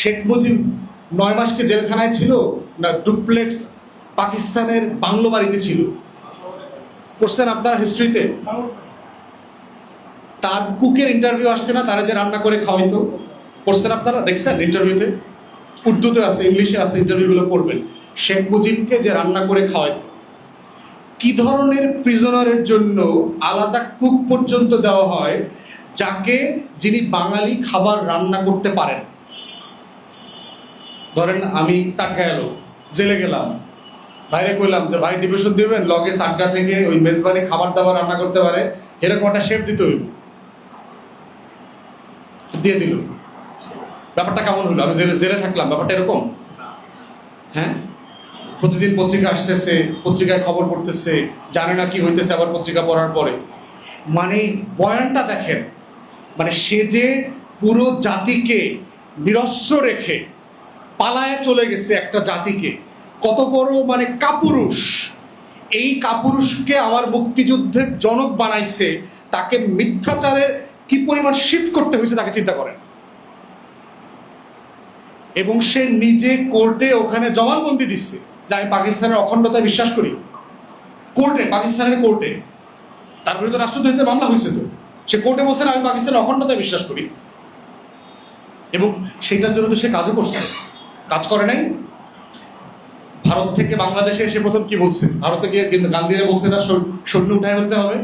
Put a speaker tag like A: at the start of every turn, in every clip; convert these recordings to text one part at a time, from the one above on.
A: শেখ মুজিব নয় মাসকে জেলখানায় ছিল না ডুপ্লেক্স পাকিস্তানের বাংলো বাড়িতে ছিল? পড়ছেন আপনারা হিস্ট্রিতে তার কুকের ইন্টারভিউ আসছে না, তারা যে রান্না করে খাওয়াইতো। পড়ছেন আপনারা দেখছেন ইন্টারভিউতে উর্দুতে আছে, ইংলিশে আছে ইন্টারভিউগুলো পড়বেন। শেখ মুজিবকে যে রান্না করে খাওয়াইতো। কি ধরনের প্রিজনারের জন্য আলাদা কুক পর্যন্ত দেওয়া হয়, যাকে যিনি বাঙালি খাবার রান্না করতে পারেন? ধরেন আমি চাটকা এলো জেলে গেলাম। বাইরে কইলাম যে, ভাই ডিভিশন দিবেন? লগে চাটকা থেকে ওই মেজবানি খাবার দাবার রান্না করতে পারে। এরকম একটা শেফ দিতে হইব দিয়ে দিল। ব্যাপারটা কেমন হলো আমি জেলে জেলে থাকলাম। ব্যাপারটা এরকম? হ্যাঁ? প্রতিদিন পত্রিকা আসতেছে, পত্রিকায় খবর পড়তেছে, জানে না কি হইতেছে আবার পত্রিকা পড়ার পরে। মানে বয়ানটা দেখেন মানে সে যে পুরো জাতিকে নিরস্ত্র রেখে পালায় চলে গেছে একটা জাতিকে। কত বড় মানে কাপুরুষ। এই কাপুরুষকে আমার মুক্তিযুদ্ধের জনক বানাইছে, তাকে মিথ্যাচারের কি পরিমাণ শিফট করতে হয়েছে তাকে চিন্তা করেন। এবং সে নিজে কোর্টে ওখানে জবানবন্দি দিচ্ছে যে আমি পাকিস্তানের অখণ্ডতায় বিশ্বাস করি। কোর্টে পাকিস্তানের কোর্টে তার বিরুদ্ধে রাষ্ট্রদ্রোহিতার মামলা হয়েছে তো। সে কোর্টে বলছে আমি পাকিস্তানের অখণ্ডতায় বিশ্বাস করি। এবং সেটার জন্য তো সে কাজও করছে। কাজ করে নাই। ভারত থেকে বাংলাদেশে এসে প্রথম কি বলছে ভারতে গিয়ে কিন্তু গান্ধীরা বলছে, না সৈন্য উঠায় ফেলতে হবে।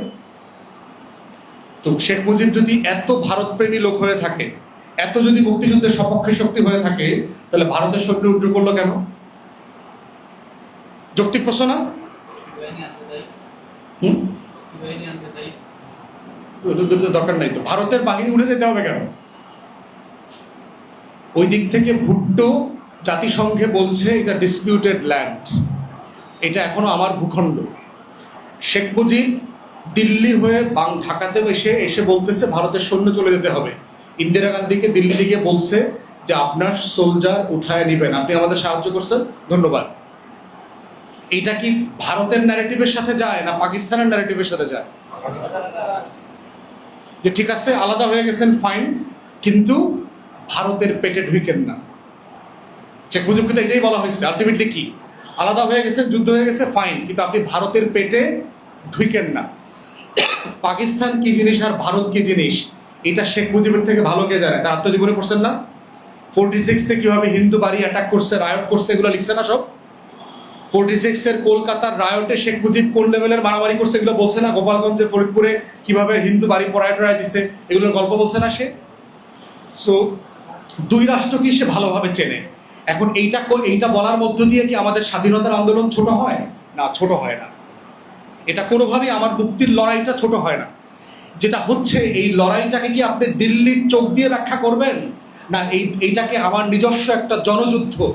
A: তো শেখ মুজিব যদি এত ভারতপ্রেমী লোক হয়ে থাকে, এত যদি মুক্তিযুদ্ধের সপক্ষে শক্তি হয়ে থাকে, তাহলে ভারতের সৈন্য উদ্যোগ করল কেন? যৌক্তিক প্রশ্ন না? দরকার নাই তো। ভারতের বাহিনী উড়ে যেতে হবে কেন? ওই দিক থেকে ভুট্টো জাতিসংঘে বলছে এটা ডিসপিউটেড ল্যান্ড এটা এখনও আমার ভূখণ্ড। শেখ মুজিব দিল্লি হয়ে বাং ঢাকাতে এসে এসে বলতেছে ভারতের সৈন্য চলে যেতে হবে। ইন্দিরা গান্ধীকে দিল্লি গিয়ে বলছে যে আপনার সোলজার উঠায় নেবেন। আপনি আমাদের সাহায্য করছেন। ধন্যবাদ। এটা কি ভারতের ন্যারেটিভের সাথে যায় না পাকিস্তানের ন্যারেটিভের সাথে যায়? যে ঠিক আছে, আলাদা হয়ে গেছেন ফাইন কিন্তু ভারতের পেটে ঢুকেন না। শেখ মুজিবকে তো এটাই বলা হয়েছে আলটিমেটলি কি? আলাদা হয়ে গেছে যুদ্ধ হয়ে গেছে ফাইন কিন্তু আপনি ভারতের পেটে ঢুকেন না। পাকিস্তান কি জিনিস আর ভারত কি জিনিস, এটা শেখ মুজিবের থেকে ভালো কে জানে? তার আত্মজীবনে পড়ছেন না? ফোর্টি সিক্সে কীভাবে হিন্দু বাড়ি অ্যাটাক করছে রায়ট করছে, এগুলো লিখছে না সব? ফোর্টি সিক্স এর কলকাতার রায়টে শেখ মুজিব কোন লেভেলের মারামারি করছে, এগুলো বলছে না? গোপালগঞ্জে, ফরিদপুরে কীভাবে হিন্দু বাড়ি পড়ায় টড়ায় দিছে, এগুলোর গল্প বলছে না সে? সো দুই রাষ্ট্রকে সে ভালোভাবে চেনে? এখন এইটা এইটা বলার মধ্য দিয়ে কি আমাদের স্বাধীনতার আন্দোলন ছোট হয়? না, ছোট হয় না। এটা কোনোভাবেই আমার মুক্তির লড়াইটা ছোট হয় না। যেটা হচ্ছে, এই লড়াইটাকে কি আপনি দিল্লির চোখ দিয়ে ব্যাখ্যা করবেন? না, এই এইটাকে আমার নিজস্ব একটা জনযুদ্ধ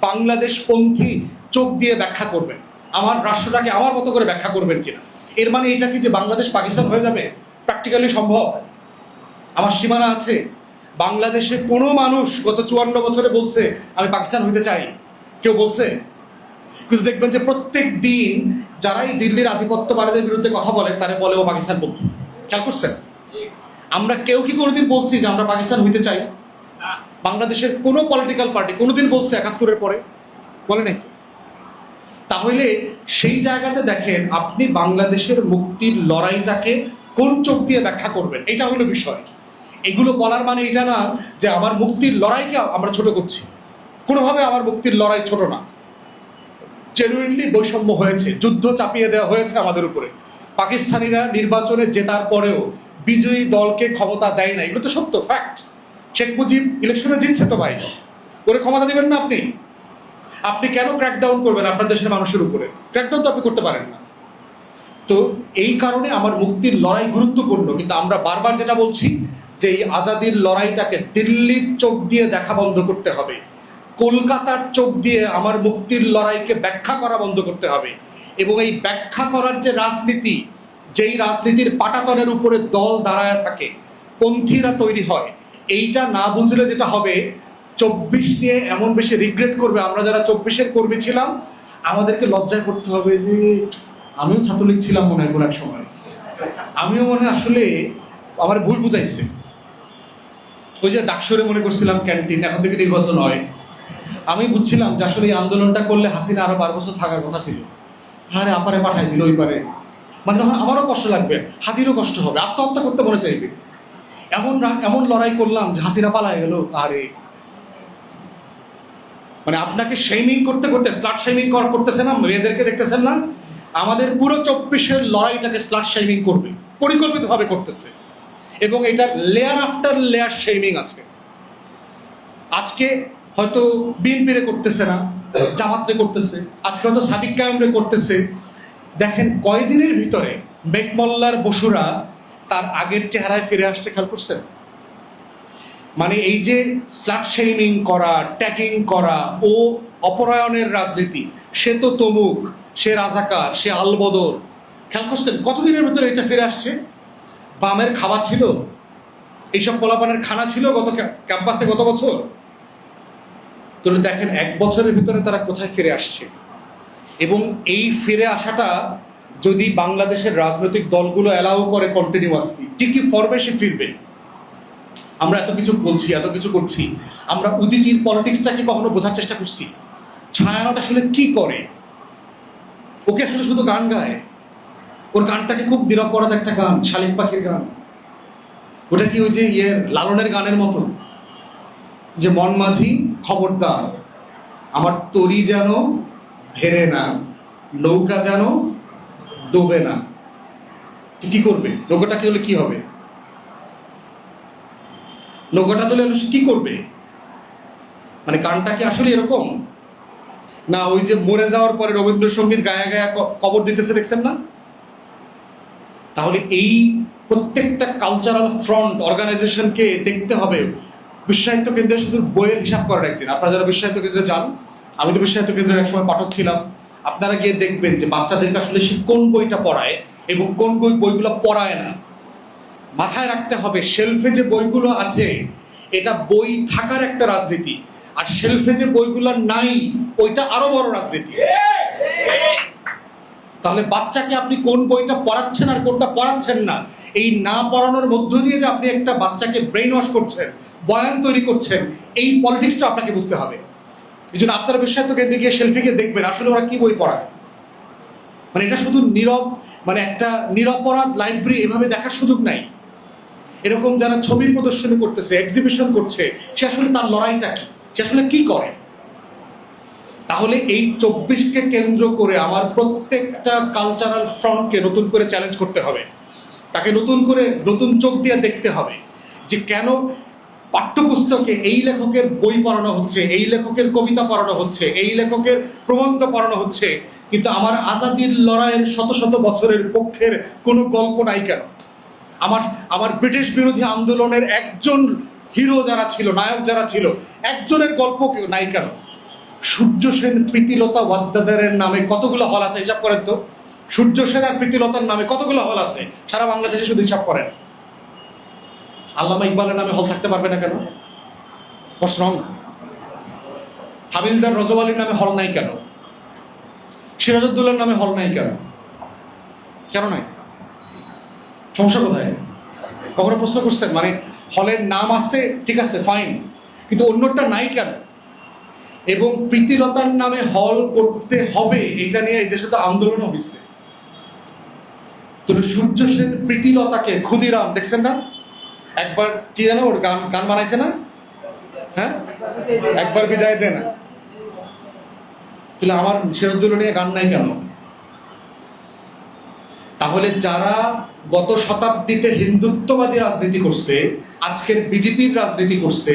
A: বাংলাদেশ পন্থী চোখ দিয়ে ব্যাখ্যা করবেন? আমার রাষ্ট্রটাকে আমার মতো করে ব্যাখ্যা করবেন কিনা? এর মানে এটা কি যে বাংলাদেশ পাকিস্তান হয়ে যাবে? প্র্যাকটিক্যালি সম্ভব। আমার সীমানা আছে। বাংলাদেশে কোনো মানুষ গত চুয়ান্ন বছরে বলছে, আমি পাকিস্তান হইতে চাই। কেউ বলছে? কিন্তু দেখবেন যে প্রত্যেক দিন যারাই দিল্লির আধিপত্যবাদীদের বিরুদ্ধে কথা বলে, তারা বলে, ও পাকিস্তান পন্থী খেয়াল করছেন? আমরা কেউ কি কোনোদিন বলছি যে আমরা পাকিস্তান হইতে চাই? বাংলাদেশের কোনো পলিটিক্যাল পার্টি কোনোদিন বলছে একাত্তরের পরে? বলে নাই তাহলে সেই জায়গাতে দেখেন, আপনি বাংলাদেশের মুক্তির লড়াইটাকে কোন চোখ দিয়ে ব্যাখ্যা করবেন? এটা হলো বিষয়। এগুলো বলার মানে এটা না যে আমার মুক্তির লড়াইকে আমরা ছোট করছি। কোনোভাবে আমার মুক্তির লড়াই ছোট না। জেনুইনলি বৈষম্য হয়েছে, যুদ্ধ চাপিয়ে দেওয়া হয়েছে আমাদের উপরে। পাকিস্তানিরা নির্বাচনে জেতার পরেও বিজয়ী দলকে ক্ষমতা দেয় না। এগুলো তো সত্য ফ্যাক্ট শেখ মুজিব ইলেকশনে জিতছে তো ভাই। ওরে ক্ষমতা দিবেন না আপনি। আপনি কেন ক্র্যাকডাউন করবেন আপনার দেশের মানুষের উপরে? ক্র্যাকডাউন তো আপনি করতে পারেন না। তো এই কারণে আমার মুক্তির লড়াই গুরুত্বপূর্ণ, কিন্তু আমরা বারবার যেটা বলছি যে এই আজাদির লড়াইটাকে দিল্লির চোখ দিয়ে দেখা বন্ধ করতে হবে, কলকাতার চোখ দিয়ে আমার মুক্তির লড়াইকে ব্যাখ্যা করা বন্ধ করতে হবে এবং এই ব্যাখ্যা করার যে রাজনীতি, যেই রাজনীতির পাটাতনের উপরে দল দাঁড়ায় থাকে, পন্থীরা তৈরি হয়, এইটা না বুঝলে যেটা হবে, চব্বিশ নিয়ে এমন বেশি রিগ্রেট করবে, আমরা যারা চব্বিশের কর্মী ছিলাম, আমাদেরকে লজ্জায় করতে হবে যে আমিও ছাত্রলীগ ছিলাম মনে হয় কোনো এক সময়। আমিও মনে আসলে আমার ভুল বুঝাইছে। ওই যে ডাকসরে মনে করছিলাম ক্যান্টিন, এখন থেকে নির্বাচন হয় আমি বুঝছিলাম যে আসলে এই আন্দোলনটা করলে হাসিনা আরও বারো বছর থাকার কথা ছিল। হ্যাঁ আপারে পাঠাই দিল ওই পারে। মানে তখন আমারও কষ্ট লাগবে, হাতিরও কষ্ট হবে, আত্মহত্যা করতে মনে চাইবে। এমন এমন লড়াই করলাম যে হাসিনা পালায় গেল, আরে। মানে আপনাকে শেমিং করতে করতে স্লাট শেমিং করতেছে না, মেয়েদেরকে দেখতেছেন না? আমাদের পুরো চব্বিশের লড়াইটাকে স্লাট শেমিং করবে, পরিকল্পিতভাবে করতেছে। এবং এটার লেয়ার আফটার লেয়ার শেমিং আছে। আজকে হয়তো বিএনপিরে করতেছে না জামাতরে করতেছে, আজকে হয়তো সাদিক কায়েমরে করতেছে। দেখেন কয়দিনের ভিতরে মেঘমল্লার বসুরা তার আগের চেহারায় ফিরে আসছে, খেয়াল করছেন? মানে এই যে স্লাট শেমিং করা ট্যাগিং করা, ও অপরায়ণের রাজনীতি, সে তো তমুক, সে রাজাকার, সে আলবদর। খেয়াল করছেন? কতদিনের ভিতরে এটা ফিরে আসছে? বামের খাওয়া ছিল? এইসব পোলাপানের খানা ছিল গত ক্যাম্পাসে গত বছর? তো দেখেন, এক বছরের ভিতরে তারা কোথায় ফিরে আসছে? এবং এই ফিরে আসাটা যদি বাংলাদেশের রাজনৈতিক দলগুলো অ্যালাউ করে কন্টিনিউয়াসলি কি কি ফর্মে সে ফিরবে? আমরা এত কিছু বলছি, এত কিছু করছি। আমরা উদিচির পলিটিক্সটাকে কখনো বোঝার চেষ্টা করছি? ছায়ানট আসলে কি করে? ওকে আসলে শুধু গান গায়? ওর গানটাকে খুব নিরপরাধ একটা গান, শালিক পাখির গান। ওটা কি ওই যে ইয়ের লালনের গানের মতো? যে মন মাঝি খবরদার, আমার তরি যেন ভেরে না, নৌকা যেন ডোবে না। কি করবে? নৌকাটা কি হলে কি হবে? নৌকাটা তুলে কি করবে? মানে গানটা কি আসলে এরকম? না, ওই যে মরে যাওয়ার পরে রবীন্দ্রসঙ্গীত গায়া গায়া কবর দিতেছে, দেখছেন না? তাহলে এই প্রত্যেকটা কালচারাল ফ্রন্ট অর্গানাইজেশনকে দেখতে হবে। বিশ্বায়িত কেন্দ্রের শুধু বইয়ের হিসাব করার একদিন। আপনারা যারা বিশ্বায়িত কেন্দ্রে যান, আমি তো বিশ্বায়িত কেন্দ্রের একসময় পাঠক ছিলাম, আপনারা গিয়ে দেখবেন যে বাচ্চাদেরকে আসলে সে কোন বইটা পড়ায় এবং কোন বই বইগুলো পড়ায় না। মাথায় রাখতে হবে শেলফে যে বইগুলো আছে, এটা বই থাকার একটা রাজনীতি। আর শেলফে যে বইগুলো নাই, ওইটা আরও বড় রাজনীতি। তাহলে বাচ্চাকে আপনি কোন বইটা পড়াচ্ছেন আর কোনটা পড়াচ্ছেন না? এই না পড়ানোর মধ্য দিয়ে যে আপনি একটা বাচ্চাকে ব্রেন ওয়াশ করছেন, বয়ান তৈরি করছেন, এই পলিটিক্সটা আপনাকে বুঝতে হবে। এই জন্য আপনারা বিশ্বায়িত কেন্দ্রে গিয়ে সেলফিকে দেখবেন, আসলে ওরা কি বই পড়ায়? মানে এটা শুধু নীরব মানে একটা নিরপরাধ লাইব্রেরি এভাবে দেখার সুযোগ নাই। এরকম যারা ছবির প্রদর্শনী করতেছে এক্সিবিশন করছে, সে আসলে তার লড়াইটা কি? সে আসলে কি করে? তাহলে এই চব্বিশকে কেন্দ্র করে আমার প্রত্যেকটা কালচারাল ফ্রন্টকে নতুন করে চ্যালেঞ্জ করতে হবে। তাকে নতুন করে নতুন চোখ দিয়ে দেখতে হবে যে কেন পাঠ্যপুস্তকে এই লেখকের বই পড়ানো হচ্ছে, এই লেখকের কবিতা পড়ানো হচ্ছে, এই লেখকের প্রবন্ধ পড়ানো হচ্ছে, কিন্তু আমার আজাদির লড়াইয়ের শত শত বছরের পক্ষের কোনো গল্প নাই কেন? আমার আমার ব্রিটিশ বিরোধী আন্দোলনের একজন হিরো যারা ছিল, নায়ক যারা ছিল, একজনের গল্প নাই কেন? সূর্য সেন প্রীতিলতা ওয়াদ্দাদারের নামে কতগুলো হল আছে? হিসাব করেন তো। সূর্য সেন আর প্রীতিলতার নামে কতগুলো হল আছে? সারা বাংলাদেশে শুধু হিসাব করেন। আল্লামা ইকবালের নামে হল থাকতে পারবে না কেন? Wrong? হাবিলদার রজব আলীর নামে হল নাই কেন? সিরাজউদ্দৌলার নামে হল নাই কেন? কেন নাই? সমস্যা কোথায়? কখনো প্রশ্ন করছেন? মানে হলের নাম আছে, ঠিক আছে ফাইন কিন্তু অন্যটা নাই কেন? এবং প্রীতিলতার নামে হল করতে হবে, এটা নিয়ে এই দেশে তো আন্দোলন হয়েছে তো সূর্য সেন প্রীতিলতাকে ক্ষুদিরাম, দেখছেন না? একবার কি জানো ওর গান গান বানাইছে না? হ্যাঁ? একবার বিদায় দে না তাহলে আমার সিরাজদৌল্লা নিয়ে গান নাই কেন? তাহলে যারা গত শতাব্দীতে হিন্দুত্ববাদী রাজনীতি করছে, আজকের বিজেপির রাজনীতি করছে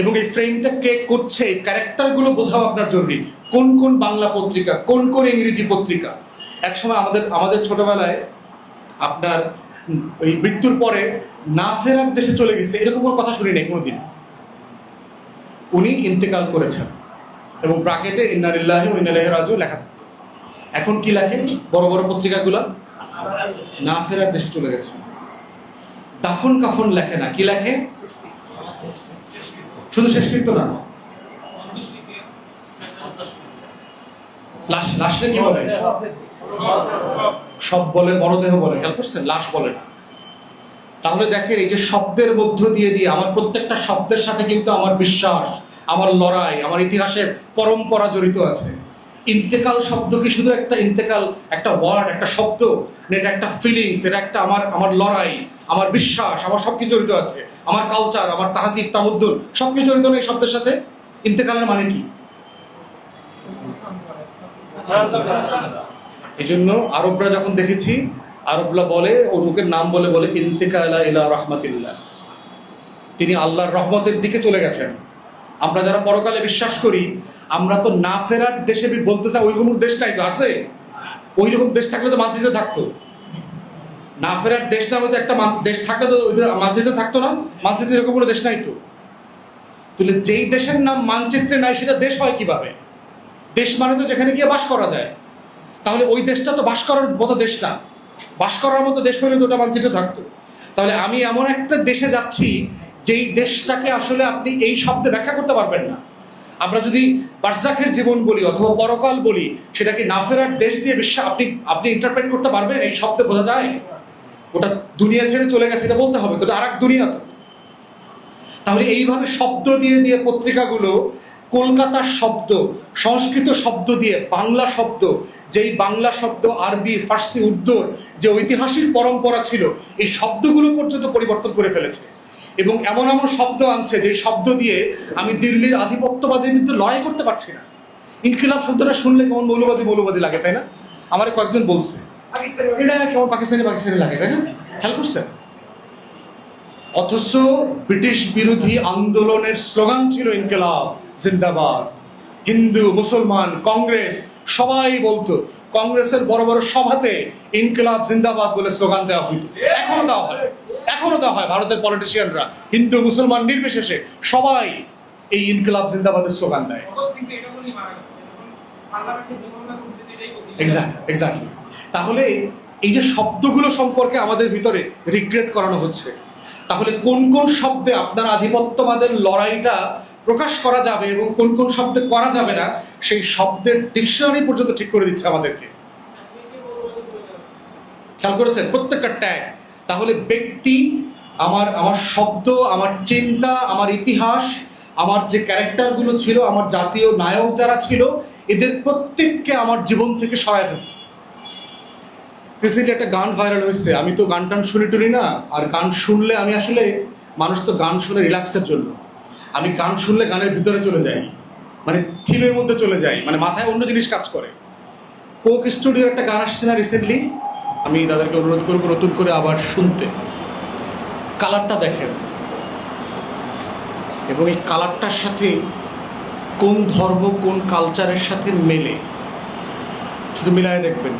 A: এবং এই ফ্রেমটা কে করছে, এই ক্যারেক্টারগুলো বোঝাও আপনার জরুরি। কোন কোন বাংলা পত্রিকা, কোন কোন ইংরেজি পত্রিকা? একসময় আমাদের আমাদের ছোটবেলায় আপনার ওই মৃত্যুর পরে না ফেরার দেশে চলে গেছে, এরকম কোনো কথা শুনি নাই কোনোদিন। উনি ইন্তেকাল করেছেন এবং ব্রাকেটে ইন্নারিল্লাহি ও ইন্নালিল্লাহি রাজিউ লেখা থাকতো। এখন কি লেখে? বড় বড় পত্রিকাগুলো? না ফেরার দেশে চলে গেছে। দাফন কাফন লেখে না। কি লেখে? শুধু শেষকৃত্য না। লাশ, লাশে কি বলে? সব বলে মরদেহ বলে। খেয়াল করছেন? লাশ বলে না। তাহলে দেখেন, এই যে শব্দের মধ্য দিয়ে দিয়ে আমার প্রত্যেকটা শব্দের সাথে কিন্তু আমার বিশ্বাস, আমার লড়াই, আমার ইতিহাসের পরম্পরা জড়িত আছে। ইন্তেকাল শব্দ কি শুধু একটা ইন্তেকাল, একটা ওয়ার্ড একটা শব্দ? এটা একটা ফিলিংস এটা একটা আমার আমার লড়াই, আমার বিশ্বাস, আমার সবকিছু জড়িত আছে, আমার কালচার আমার তাহাজিব, তামুদ্দুল, সবকিছু জড়িত না এই শব্দের সাথে? ইন্তেকালের মানে কি? এই জন্য আরবরা যখন দেখেছি, আরবরা বলে, অমুকের নাম বলে বলে, ইন্তেকালা ইলা রহমাতিল্লাহ। তিনি আল্লাহর রহমতের দিকে চলে গেছেন। আমরা যারা পরকালে বিশ্বাস করি আমরা তো না ফেরার দেশে বলতে চাই, ওই কোনো দেশ নাই তো, আছে? ওই রকম দেশ থাকলে তো মানচিত্রে থাকতো। না ফেরার দেশ নামে তো একটা দেশ থাকলে তো ওইটা মানচিত্রে থাকতো না মানচিত্রে এরকম কোনো দেশ নাই তো। তাহলে যেই দেশের নাম মানচিত্রে নাই, সেটা দেশ হয় কীভাবে? দেশ মানে তো যেখানে গিয়ে বাস করা যায়। তাহলে ওই দেশটা তো বাস করার মতো দেশ না। বাস করার মতো দেশ হলে তো ওটা মানচিত্রে থাকতো। তাহলে আমি এমন একটা দেশে যাচ্ছি, যেই দেশটাকে আসলে আপনি এই শব্দে ব্যাখ্যা করতে পারবেন না। আমরা যদি বার্জাখের জীবন বলি অথবা পরকাল বলি, সেটাকে না ফেরার দেশ দিয়ে বিশ্বাস আপনি আপনি ইন্টারপ্রেট করতে পারবেন, এই শব্দে বোঝা যায়? ওটা দুনিয়া ছেড়ে চলে গেছে, এটা বলতে হবে, কিন্তু আর দুনিয়া তো। তাহলে এইভাবে শব্দ দিয়ে দিয়ে পত্রিকাগুলো কলকাতার শব্দ, সংস্কৃত শব্দ দিয়ে, বাংলা শব্দ, যেই বাংলা শব্দ, আরবি, ফার্সি, উর্দুর যে ঐতিহাসিক পরম্পরা ছিল, এই শব্দগুলো পর্যন্ত পরিবর্তন করে ফেলেছে। এবং এমন এমন শব্দ আনছে যে শব্দ দিয়ে আমি দিল্লির আধিপত্যবাদের বিরুদ্ধে লড়াই করতে পারছি না। ইনকিলাব শব্দটা শুনলে কেমন মৌলবাদী মৌলবাদী লাগে, তাই না? আমার কয়েকজন বলছে, এটা কেমন পাকিস্তানি পাকিস্তানি লাগে, তাই না? খেয়াল করছেন? অথচ ব্রিটিশ বিরোধী আন্দোলনের স্লোগান ছিল ইনকেলাব, জিন্দাবাদ। হিন্দু, মুসলমান, কংগ্রেস, সবাই বলতো, কংগ্রেসের বড় বড় সভাতে ইনকেলাব জিন্দাবাদ বলে স্লোগান দেওয়া হইতো। এখনও দেওয়া হয়। এখনও দেওয়া হয় ভারতের পলিটিশিয়ানরা হিন্দু, মুসলমান নির্বিশেষে সবাই এই ইনকেলাব জিন্দাবাদের স্লোগান দেয়। তাহলে এই যে শব্দগুলো সম্পর্কে আমাদের ভিতরে রিগ্রেট করানো হচ্ছে, তাহলে কোন কোন শব্দে আপনার আধিপত্যবাদের লড়াইটা প্রকাশ করা যাবে এবং কোন কোন শব্দে করা যাবে না, সেই শব্দের ডিকশনারি পর্যন্ত ঠিক করে দিচ্ছে আমাদেরকে। খেয়াল করেছেন? প্রত্যেকটা ট্যাগ তাহলে ব্যক্তি, আমার আমার শব্দ, আমার চিন্তা, আমার ইতিহাস, আমার যে ক্যারেক্টারগুলো ছিল, আমার জাতীয় নায়ক যারা ছিল, এদের প্রত্যেককে আমার জীবন থেকে সরায় ফেলছে। রিসেন্টলি একটা গান ভাইরাল হয়েছে। আমি তো গান টান শুনি টুনি না, আর গান শুনলে আমি আসলে, মানুষ তো গান শুনে রিল্যাক্সের জন্য। আমি গান শুনলে গানের ভিতরে চলে যাই। মানে থিমের মধ্যে চলে যাই। মানে মাথায় অন্য জিনিস কাজ করে। কোক স্টুডিওর একটা গান আসছে না রিসেন্টলি আমি তাদেরকে অনুরোধ করব নতুন করে আবার শুনতে। কালারটা দেখেন। এবং এই কালারটার সাথে কোন ধর্ম, কোন কালচারের সাথে মেলে? শুধু মিলায় দেখবেন।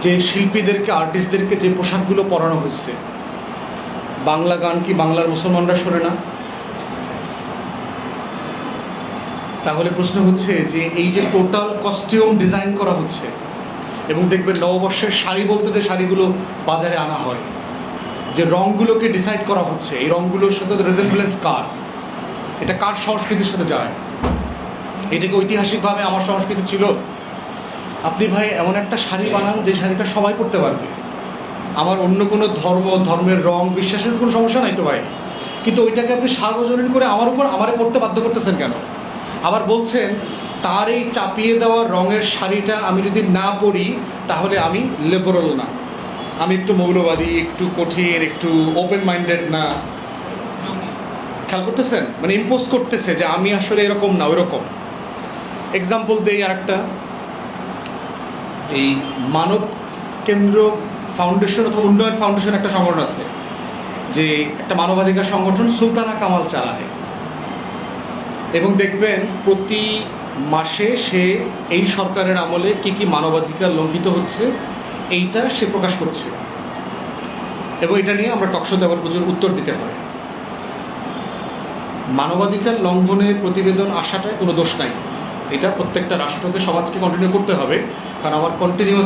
A: যে শিল্পীদেরকে, আর্টিস্টদেরকে যে পোশাকগুলো পরানো হয়েছে, বাংলা গান কি বাংলার মুসলমানরা শোনে না? তাহলে প্রশ্ন হচ্ছে যে এই যে টোটাল কস্টিউম ডিজাইন করা হচ্ছে এবং দেখবেন নববর্ষের শাড়ি বলতে যে শাড়িগুলো বাজারে আনা হয়, যে রঙগুলোকে ডিসাইড করা হচ্ছে, এই রঙগুলোর সাথে রেজেম্বলেন্স কার? এটা কার সংস্কৃতির সাথে যায়? এটাকে ঐতিহাসিকভাবে আমার সংস্কৃতি ছিল? আপনি ভাই, এমন একটা শাড়ি বানান যে শাড়িটা সবাই পরতে পারবে। আমার অন্য কোনো ধর্ম, ধর্মের রং, বিশ্বাসের কোনো সমস্যা নাই তো ভাই। কিন্তু ওইটাকে আপনি সার্বজনীন করে আমার উপর আমারে পড়তে বাধ্য করতেছেন কেন? আবার বলছেন তার এই চাপিয়ে দেওয়া রঙের শাড়িটা আমি যদি না পরি, তাহলে আমি লিবারাল না। আমি একটু মৌলবাদী, একটু কঠিন, একটু ওপেন মাইন্ডেড না। খেয়াল করতেছেন? মানে ইম্পোজ করতেছে যে আমি আসলে এরকম না, ওইরকম। এক্সাম্পল দেই আর একটা এই মানব কেন্দ্র ফাউন্ডেশন অথবা উন্নয়ন ফাউন্ডেশন একটা সংগঠন আছে, যে একটা মানবাধিকার সংগঠন সুলতানা কামাল চালায়। এবং দেখবেন প্রতি মাসে সে এই সরকারের আমলে কি কি মানবাধিকার লঙ্ঘিত হচ্ছে, এইটা সে প্রকাশ করছে। এবং এটা নিয়ে আমরা টকশোতে আবার প্রচুর উত্তর দিতে হয় মানবাধিকার লঙ্ঘনের প্রতিবেদন আসাটায় কোনো দোষ নাই। এটা প্রত্যেকটা রাষ্ট্রকে, সমাজকে কন্টিনিউ করতে হবে। কারণ আমার কন্টিনিউয়াস